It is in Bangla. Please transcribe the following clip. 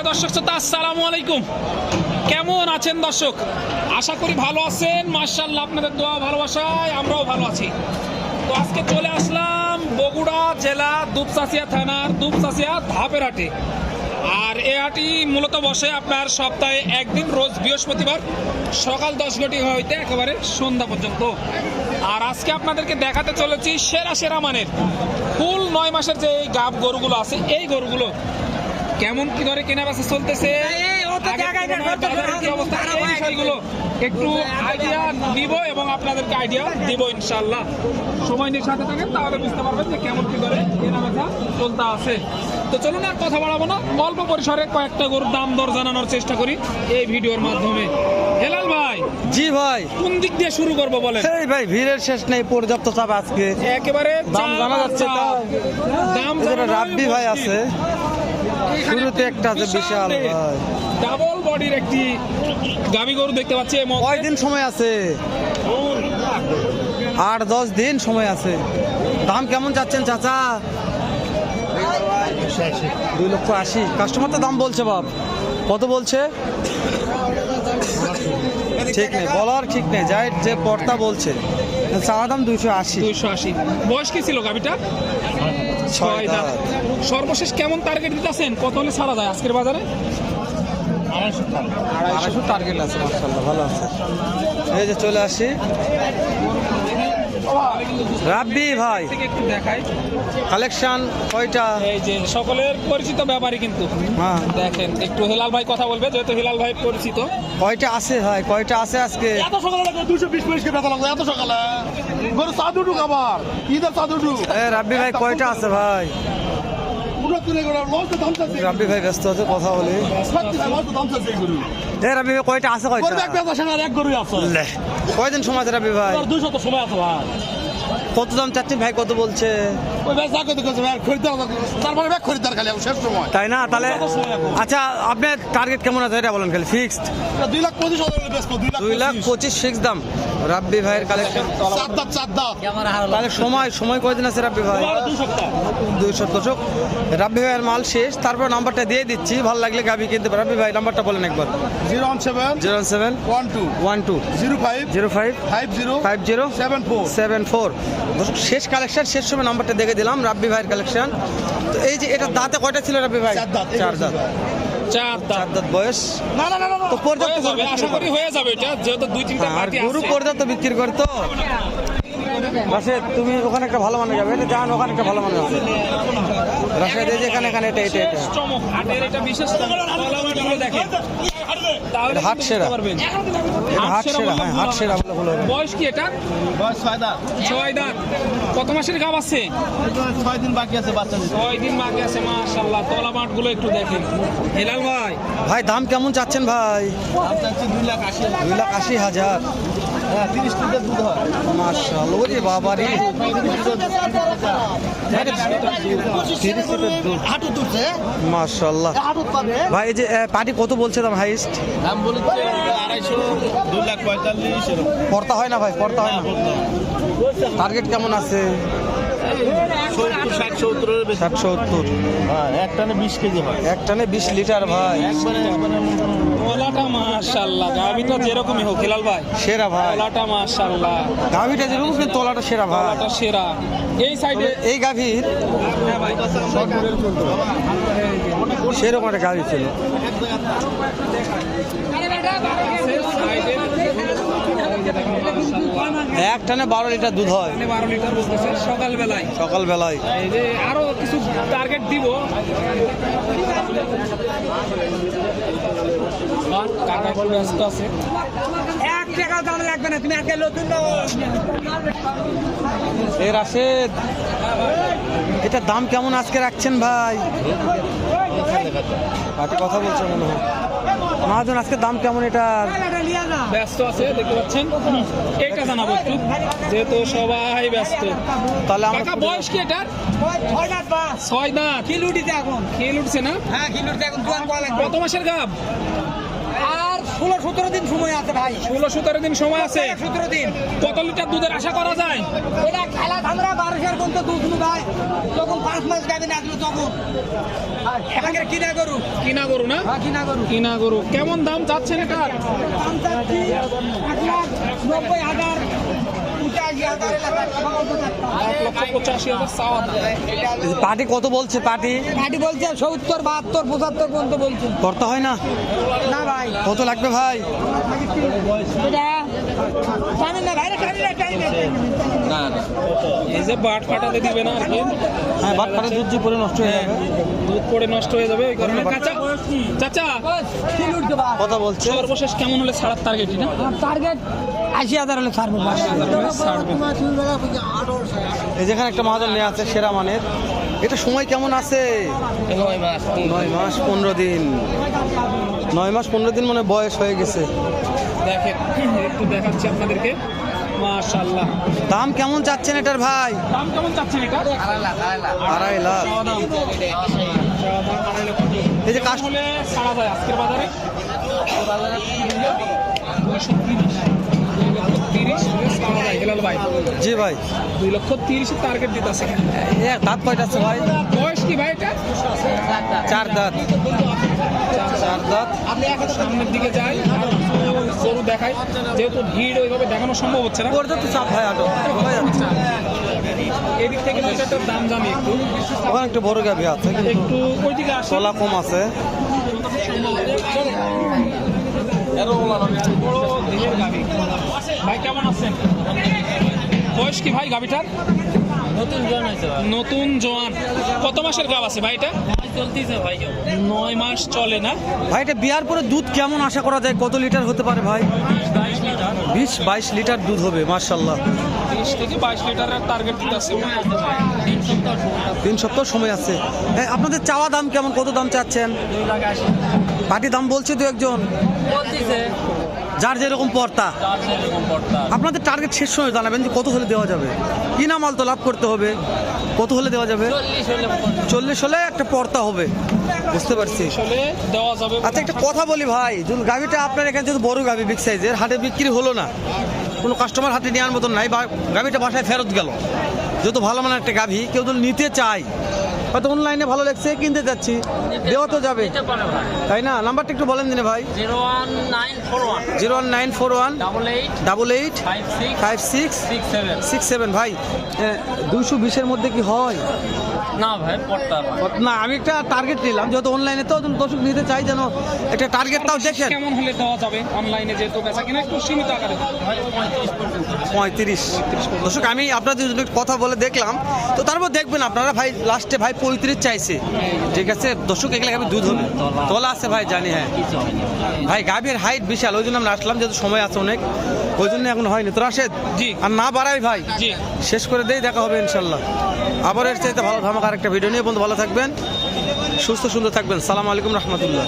সুপ্রিয় দর্শক শ্রোতা, আসসালামু আলাইকুম। কেমন আছেন দর্শক? আশা করি ভালো আছেন। মার্শাল্লাহ আপনাদের দোয়া ভালোবাসায় আমরাও ভালো আছি। তো আজকে চলে আসলাম বগুড়া জেলা দুপচাচিয়া থানার দুপচাচিয়া ধাপের হাটে। আর এ হাটি মূলত বসে আপনার সপ্তাহে একদিন, রোজ বৃহস্পতিবার সকাল দশ ঘটি হইতে একেবারে সন্ধ্যা পর্যন্ত। আর আজকে আপনাদেরকে দেখাতে চলেছি সেরা সেরা মানের। ফুল নয় মাসের যে গাব গরুগুলো আছে, এই গরুগুলো কেমন কি ধরে কেনা বেচা চলতেছে? একটু আইডিয়া দিব এবং আপনাদেরকে আইডিয়া দিব ইনশাল্লাহ সময় নিয়ে সাথে থাকেন তাহলে বুঝতে পারবেন যে কেমন কি ধরে কেনা বেচা চলতে আছে। তো চলুন আর কথা বাড়াবো না অল্প পরিসরে কয়েকটা গরুর দাম দর জানানোর চেষ্টা করি এই ভিডিওর মাধ্যমে। হেলাল ভাই জি ভাই। কোন দিক দিয়ে শুরু করব বলেন? এই ভাই ভিড়ের শেষ নেই পর্যাপ্ত চাপ আজকে। একেবারে দাম জানা যাচ্ছে? দাম রাব্বি ভাই আছে। শুরুতে একটা আছে বিশাল ডাবল বডির একটি গাবি গরু দেখতে পাচ্ছি। কয়দিন সময় আছে? আট দশ দিন সময় আছে। দাম কেমন চাচ্ছেন চাচা? দুই লক্ষ আশি। কাস্টমার তো দাম বলছে বাপ। কত বলছে? ঠিক নেই বলার ঠিক নেই। যাই যে পর্তা বলছে চাওয়া দাম দুইশো আশি। দুইশো আশি। বয়স কি ছিল গাবিটা ছয় দাঁত। সর্বশেষ কেমন টার্গেট দিতেছেন? কত হলে ছাড়া যায় আজকের বাজারে? আড়াইশো টার্গেট। আছে ভালো আছে। এই যে চলে আসি। রাব্বি ভাই। একটু দেখাই। কালেকশন কয়টা? এই যে সকলের পরিচিত ব্যাপারই কিন্তু। হ্যাঁ। দেখেন একটু হেলাল ভাই কথা বলবে যেহেতু হেলাল ভাই পরিচিত। কয়টা আছে ভাই? কয়টা আছে আজকে? এত সকালে দুশো বিশ পিস কে বেচা লাগল এত সকালে। গরু সাদুটু খাবার আবার ঈদের চা দুটুক এ রাব্বি ভাই কয়টা আছে ভাই? রাব্বি ভাই ব্যস্ত আছে কথা বলি এই রাব্বি ভাই কয়টা আছে গরু কয়টা? এক আছে কয়দিন সময় আছে রাব্বি ভাই? দুশো তো সময় আছে ভাই। কত দাম চাচ্ছেন ভাই কত বলছে? ওই বেচা কত করছে ভাই খরিদ্দার তারপরে ব্যাগ খরিদ্দার খালি শেষ সময়। তাই না? তাহলে আচ্ছা আপনার টার্গেট কেমন আছে এটা বলেন খালি ফিক্সড দুই লাখ পঁচিশ হাজার বেচবো দুই লাখ পঁচিশ। ফিক্স দাম। রাব্বি ভাইয়ের কালেকশন চার চার তাহলে সময় সময় কয়দিন আছে রাব্বি ভাই? দুই সপ্তাহ। দশক রাব্বি ভাইয়ের মাল শেষ তারপর নাম্বারটা দিয়ে দিচ্ছি ভালো লাগলে গাবি কিনতে পারবে। রাব্বি ভাই নাম্বারটা বলেন একবার। Zero one seven zero seven one two one two zero five zero five five zero five zero seven four seven four. শেষ কালেকশন শেষ সময় নাম্বারটা দেখে দিলাম রাব্বি ভাইয়ের কালেকশন তো এই যে এটা দাঁতে কয়টা ছিল রাব্বি ভাই? চার দাঁত চার চার দাঁত। বয়স? না না না না, না তো পর্যাপ্ত যাবে আশা করি হয়ে যাবে এটা যেহেতু দুই তিনটা আর গরু পর্যাপ্ত বিক্রি রাশেদ তুমি ওখানে একটা ভালো মানে যাবে এটা জান ওখানে একটা ভালো মানে আছে। রাশেদ এই যে এখানে এখানে এটা এটা বিশেষ দেখেন। তাহলে হাট সেরা। বুঝতে পারবেন। এটা হাট সেরা হ্যাঁ হাট সেরা বলে বলে। বয়স কি এটা? বয়স ছয় দাঁত। ছয় দাঁত। কত মাসের গাব আছে? ছয় দিন বাকি আছে বাচ্চা ছয় দিন বাকি আছে মাশাআল্লাহ। তলা মাঠগুলো একটু দেখেন। হেলাল ভাই। ভাই দাম কেমন চাচ্ছেন ভাই? দাম চাচ্ছি দুই লাখ আশি দুই লাখ আশি হাজার। হ্যাঁ তিরিশ লিটার দুধ হয়। মার্শাল ওরে বাবা রে। মার্শাল্লাহ ভাই এই যে পাটি কত বলছে দাম হাইস্ট দাম বলেছে আড়াইশো দুই লাখ পঁয়তাল্লিশ পড়তা হয় না ভাই পড়তা হয় না। টার্গেট কেমন আছে? ষাট সত্তরের সত্তর এক টানে বিশ কেজি হয়। এক টানে বিশ লিটার ভাই। মাশাল্লাহ যেরকমই হোক হেলাল ভাই। সেরা ভাই। তলাটা মাশাল্লাহ গাভিটা যেরকম কিন্তু তোলাটা সেরা ভাই। সেরা। এই সাইডে এই গাভীর সেরকম একটা গাভী ছিল। এক টানে বারো লিটার দুধ হয়। বারো লিটার বলতেছে সকাল বেলায় সকাল বেলায় এই যে আরও কিছু টার্গেট দিব। কাকা ব্যস্ত আছে। এক টাকা দাম লাগবে না তুমি আজকে নতুন এ রাশেদ এটার দাম কেমন আজকে রাখছেন ভাই? কথা বলছে মনে হয়। মহাজন আজকে দাম কেমন এটা? ব্যস্ত আছে দেখতে পাচ্ছেন। এটা জানাব একটু যেহেতু সবাই ব্যস্ত। তাহলে আমার বয়স কি এটার? ছয় দাঁত। দাঁত কিলুটিতে এখন। খেল উঠছে না হ্যাঁ কিলুটিতে এখন দোয়ান লাগবে কত মাসের গাব? ষোলো সতেরো দিন সময় আছে ভাই। ষোলো সতেরো দিন সময় আছে। সতেরো দিন। কত লিটার দুধের আশা করা যায়? এটা খেলা ধামরা কোন তো দুধ নু ভাই। যখন পাঁচ মাস গাবি না আসলো তখন। এখানে কিনা গরু। কিনা গরু না? হ্যাঁ কিনা গরু। কিনা গরু। কেমন দাম চাচ্ছেন এটার? দাম চাচ্ছি এক লাখ নব্বই হাজার। পার্টি কত বলছে পার্টি? পার্টি বলছে সত্তর বাহাত্তর পঁচাত্তর পর্যন্ত বলছে। করতে হয় না? না ভাই। কত লাগবে ভাই? জানেন না ভাই জানি না। এই যে বাট ফাটাতে দিবে না হ্যাঁ বাট পারে দুধ যে পরে নষ্ট হয়ে যাবে। দুধ পড়ে নষ্ট হয়ে যাবে ওই কারণে চাচা চাচা তিন উঠতে পার কথা বলছে। সর্বশেষ কেমন হলে ছাড়ার টার্গেট না টার্গেট আশি হাজার হলে ছাড়বো এই যেখানে একটা মাহাজন নিয়ে আছে সেরা মানের। এটা সময় কেমন আছে? নয় মাস পনেরো দিন। নয় মাস পনেরো দিন মানে বয়স হয়ে গেছে। দেখেন একটু দেখাচ্ছি আপনাদেরকে। মাশাআল্লাহ। দাম কেমন চাচ্ছেন এটার ভাই? দাম কেমন চাচ্ছেন এটা? আড়াই লাখ। এই যে কাস্ট হলে যায় আজকের বাজারে। তিরিশ তিরিশ। ভাই জি ভাই। দুই লক্ষ তিরিশের টার্গেট দাঁত কয়টা আছে ভাই? বয়স কি ভাই এটা? চার দাঁত। চার দাঁত। সামনের দিকে যাই যেহেতু ভিড় ওইভাবে দেখানো সম্ভব হচ্ছে না। পর্যাপ্ত চাপ ভাই আটো এদিক থেকে দুটাটার দাম একটু। ওখানে একটা বড় গাভি আছে একটু ওই দিকে আসে কলা কম আছে। বড় দেহের গাভি। ভাই কেমন আছেন? বয়স কি ভাই গাভিটার? নতুন হয়েছে ভাই। নতুন জোয়ান কত মাসের গাব আছে ভাই এটা? চলতেছে ভাই। নয় মাস চলে না? ভাই এটা বিয়ার পরে দুধ কেমন আশা করা যায়? কত লিটার হতে পারে ভাই? বাইশ লিটার বিশ বাইশ লিটার দুধ হবে মার্শাল্লাহ বিশ থেকে বাইশ লিটারের টার্গেট দিতেছে তিন সপ্তাহ তিন সপ্তাহ সময় আছে। হ্যাঁ, আপনাদের চাওয়া দাম কেমন? কত দাম চাচ্ছেন? পার্টি দাম বলছে দু একজন। বলতেছে। যার যেরকম পর্তা আপনাদের টার্গেট শেষ সময় জানাবেন যে কত হলে দেওয়া যাবে। কিনা মাল তো লাভ করতে হবে। কত হলে দেওয়া যাবে? চল্লিশ হলে একটা পর্তা হবে। বুঝতে পারছি। আচ্ছা একটা কথা বলি ভাই। যদি গাভিটা আপনার এখানে যদি বড় গাভি বিগ সাইজের হাটে বিক্রি হলো না। কোনো কাস্টমার হাতে নেওয়ার মতন নাই বা গাভিটা বাসায় ফেরত গেল। যেহেতু ভালো মানের একটা গাভি কেউ যদি নিতে চায় হয়তো অনলাইনে ভালো লাগছে কিনতে যাচ্ছি। দেওয়া তো যাবে। তাই না? নাম্বারটা একটু বলেন দিনে ভাই। Zero one nine four one zero one nine four one double eight double eight five six five six six seven six seven ভাই দুশো বিশের মধ্যে কি হয়? না ভাই পড়তা না আমি একটা টার্গেট নিলাম যেহেতু অনলাইনে তো দর্শক নিতে চাই যেন একটা টার্গেটটাও দেখেন। কেমন হলে দেওয়া যাবে অনলাইনে যেহেতু বেচা কিনা একটু সীমিত আকারে? পঁয়ত্রিশ দর্শক আমি আপনাদের জন্য কথা বলে দেখলাম। তো তারপর দেখবেন আপনারা ভাই লাস্টে ভাই পঁয়ত্রিশ চাইছে। ঠিক আছে? দর্শক এগুলো আমি দুধ হবে তলা আছে ভাই জানি হ্যাঁ। ভাই গাভীর হাইট বিশাল ওই জন্য আমরা আসলাম যেহেতু সময় আছে অনেক। ওই জন্য এখন হয়নি। তো রাশেদ জি। আর না বাড়াই ভাই। শেষ করে দেই দেখা হবে ইনশাল্লাহ। আবার এর চাইতে ভালো ধামাকা আরেকটা ভিডিও নিয়ে। বন্ধু ভালো থাকবেন সুস্থ সুন্দর থাকবেন। সালাম আলাইকুম রহমতুল্লাহ।